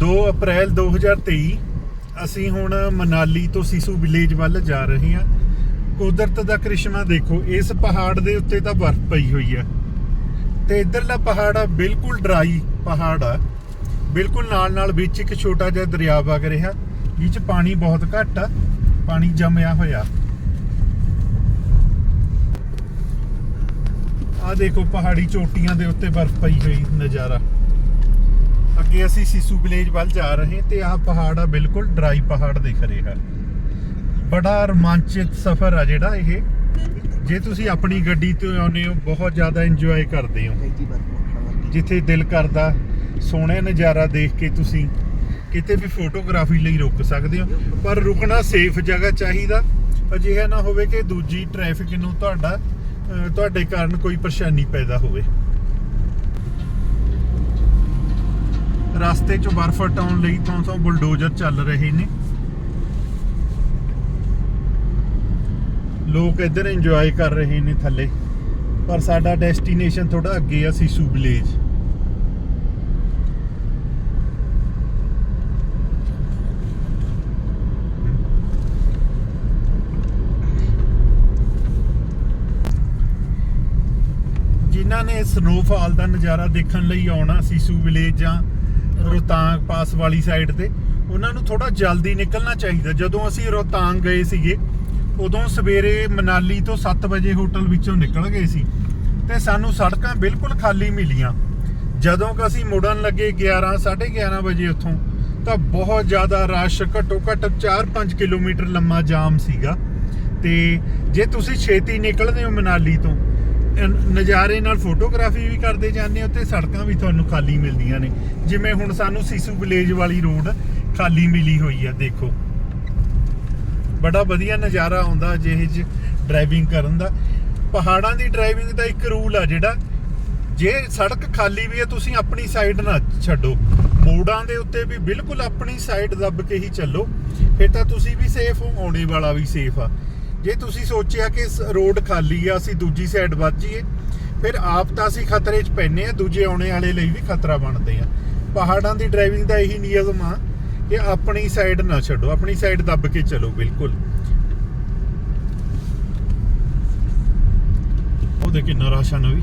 2 ਅਪ੍ਰੈਲ 2023 ਅਸੀਂ ਹੁਣ ਮਨਾਲੀ ਤੋਂ ਸਿਸੂ ਵਿਲੇਜ ਵੱਲ ਜਾ ਰਹੇ ਹਾਂ। ਕੁਦਰਤ ਦਾ ਕ੍ਰਿਸ਼ਮਾ ਦੇਖੋ, ਇਸ ਪਹਾੜ ਦੇ ਉੱਤੇ ਤਾਂ ਬਰਫ਼ ਪਈ ਹੋਈ ਆ ਤੇ ਇਧਰਲਾ ਪਹਾੜ ਆ, ਬਿਲਕੁਲ ਡਰਾਈ ਪਹਾੜ ਆ। ਬਿਲਕੁਲ ਨਾਲ ਨਾਲ ਵਿੱਚ ਇੱਕ ਛੋਟਾ ਜਿਹਾ ਦਰਿਆ ਵਗ ਰਿਹਾ ਜਿਹ ਚ ਪਾਣੀ ਬਹੁਤ ਘੱਟ ਆ, ਪਾਣੀ ਜੰਮਿਆ ਹੋਇਆ। ਆ ਦੇਖੋ, ਪਹਾੜੀ ਚੋਟੀਆਂ ਦੇ ਉੱਤੇ ਬਰਫ਼ ਪਈ ਹੋਈ ਨਜ਼ਾਰਾ। ਅੱਗੇ ਅਸੀਂ ਸਿਸੂ ਵਿਲੇਜ ਵੱਲ ਜਾ ਰਹੇ ਤੇ ਆਹ ਪਹਾੜ ਆ ਬਿਲਕੁਲ ਡਰਾਈ ਪਹਾੜ ਦਿਖ ਰਿਹਾ। ਬੜਾ ਰੋਮਾਂਚਿਤ ਸਫ਼ਰ ਆ ਜਿਹੜਾ ਇਹ। ਜੇ ਤੁਸੀਂ ਆਪਣੀ ਗੱਡੀ ਤੇ ਆਉਂਦੇ ਹੋ ਬਹੁਤ ਜ਼ਿਆਦਾ ਇੰਜੋਏ ਕਰਦੇ ਹੋ। ਜਿੱਥੇ ਦਿਲ ਕਰਦਾ ਸੋਹਣਾ ਨਜ਼ਾਰਾ ਦੇਖ ਕੇ ਤੁਸੀਂ ਕਿਤੇ ਵੀ ਫੋਟੋਗ੍ਰਾਫੀ ਲਈ ਰੁਕ ਸਕਦੇ ਹੋ। ਪਰ ਰੁਕਣਾ ਸੇਫ ਜਗ੍ਹਾ ਚਾਹੀਦਾ। ਅਜਿਹਾ ਨਾ ਹੋਵੇ ਕਿ ਦੂਜੀ ਟ੍ਰੈਫਿਕ ਨੂੰ ਤੁਹਾਡਾ ਤੁਹਾਡੇ ਕਾਰਨ ਕੋਈ ਪਰੇਸ਼ਾਨੀ ਪੈਦਾ ਹੋਵੇ। ਰਸਤੇ 'ਚ ਬਰਫ਼ ਹਟਾਉਣ ਲਈ ਤੋਂ ਤੋਂ ਬੁਲਡੋਜ਼ਰ ਚੱਲ ਰਹੇ ਨੇ। ਲੋਕ ਇੱਧਰ ਇੰਜੋਏ ਕਰ ਰਹੇ ਨੇ ਥੱਲੇ। ਪਰ ਸਾਡਾ ਡੈਸਟੀਨੇਸ਼ਨ ਥੋੜਾ ਅੱਗੇ ਆ ਸ਼ੀਸ਼ੂ ਵਿਲੇਜ ਜਿਨ੍ਹਾਂ ਨੇ ਸਨੋਫਾਲ ਦਾ ਨਜ਼ਾਰਾ ਦੇਖਣ ਲਈ ਆਉਣਾ ਸਿਸੂ ਵਿਲੇਜ ਜਾਂ ਰੋਹਤਾਂਗ ਪਾਸ ਵਾਲੀ ਸਾਈਡ ਤੇ, ਉਹਨਾਂ ਨੂੰ ਥੋੜਾ ਜਲਦੀ ਨਿਕਲਣਾ ਚਾਹੀਦਾ। ਜਦੋਂ ਅਸੀਂ ਰੋਹਤਾਂਗ ਗਏ ਸੀਗੇ, ਉਦੋਂ ਸਵੇਰੇ ਮਨਾਲੀ ਤੋਂ 7 ਵਜੇ ਹੋਟਲ ਵਿੱਚੋਂ ਨਿਕਲ ਗਏ ਸੀ ਤੇ ਸਾਨੂੰ ਸੜਕਾਂ ਬਿਲਕੁਲ ਖਾਲੀ ਮਿਲੀਆਂ। ਜਦੋਂ ਕਿ ਅਸੀਂ ਮੁੜਨ ਲੱਗੇ 11 11:30 ਵਜੇ ਉੱਥੋਂ, ਤਾਂ ਬਹੁਤ ਜ਼ਿਆਦਾ ਰਸ਼ ਘੱਟੋ ਘੱਟ 4-5 ਕਿਲੋਮੀਟਰ ਲੰਮਾ ਜਾਮ ਸੀਗਾ। ਤੇ ਜੇ ਤੁਸੀਂ ਛੇਤੀ ਨਿਕਲਦੇ ਹੋ ਮਨਾਲੀ ਤੋਂ ਨਜ਼ਾਰੇ ਨਾਲ ਫੋਟੋਗ੍ਰਾਫੀ ਵੀ ਕਰਦੇ ਜਾਂਦੇ ਹੋ ਤੇ ਸੜਕਾਂ ਵੀ ਤੁਹਾਨੂੰ ਖਾਲੀ ਮਿਲਦੀਆਂ ਨੇ। ਜਿਵੇਂ ਹੁਣ ਸਾਨੂੰ ਸਿਸੂ ਵਿਲੇਜ ਵਾਲੀ ਰੋਡ ਖਾਲੀ ਮਿਲੀ ਹੋਈ ਆ, ਦੇਖੋ। ਬੜਾ ਵਧੀਆ ਨਜ਼ਾਰਾ ਆਉਂਦਾ ਜਿਹੇ ਚ ਡਰਾਈਵਿੰਗ ਕਰਨ ਦਾ। ਪਹਾੜਾਂ ਦੀ ਡਰਾਈਵਿੰਗ ਦਾ ਇੱਕ ਰੂਲ ਆ ਜਿਹੜਾ, ਜੇ ਸੜਕ ਖਾਲੀ ਵੀ ਹੈ ਤੁਸੀਂ ਆਪਣੀ ਸਾਈਡ ਨਾ ਛੱਡੋ। ਮੋੜਾਂ ਦੇ ਉੱਤੇ ਵੀ ਬਿਲਕੁਲ ਆਪਣੀ ਸਾਈਡ ਦੱਬ ਕੇ ਹੀ ਚੱਲੋ। ਫਿਰ ਤਾਂ ਤੁਸੀਂ ਵੀ ਸੇਫ ਹੋ, ਆਉਣੇ ਵਾਲਾ ਵੀ ਸੇਫ ਆ। ਜੇ ਤੁਸੀਂ ਸੋਚਿਆ ਕਿ ਰੋਡ ਖਾਲੀ ਆ, ਅਸੀਂ ਦੂਜੀ ਸਾਈਡ ਵੱਜ ਜਾਈਏ, ਫਿਰ ਆਪ ਤਾਂ ਅਸੀਂ ਖਤਰੇ 'ਚ ਪੈਨੇ ਆ ਦੂਜੇ ਆਉਣੇ ਵਾਲੇ ਲਈ ਵੀ ਖਤਰਾ ਬਣਦੇ ਆ। ਪਹਾੜਾਂ ਦੀ ਡਰਾਈਵਿੰਗ ਦਾ ਇਹੀ ਨਿਯਮ ਆ ਕਿ ਆਪਣੀ ਸਾਈਡ ਨਾ ਛੱਡੋ, ਆਪਣੀ ਸਾਈਡ ਦੱਬ ਕੇ ਚਲੋ, ਬਿਲਕੁਲ। ਉਹ ਦੇ ਕਿੰਨਾ ਰਾਸ਼ਨ ਵੀ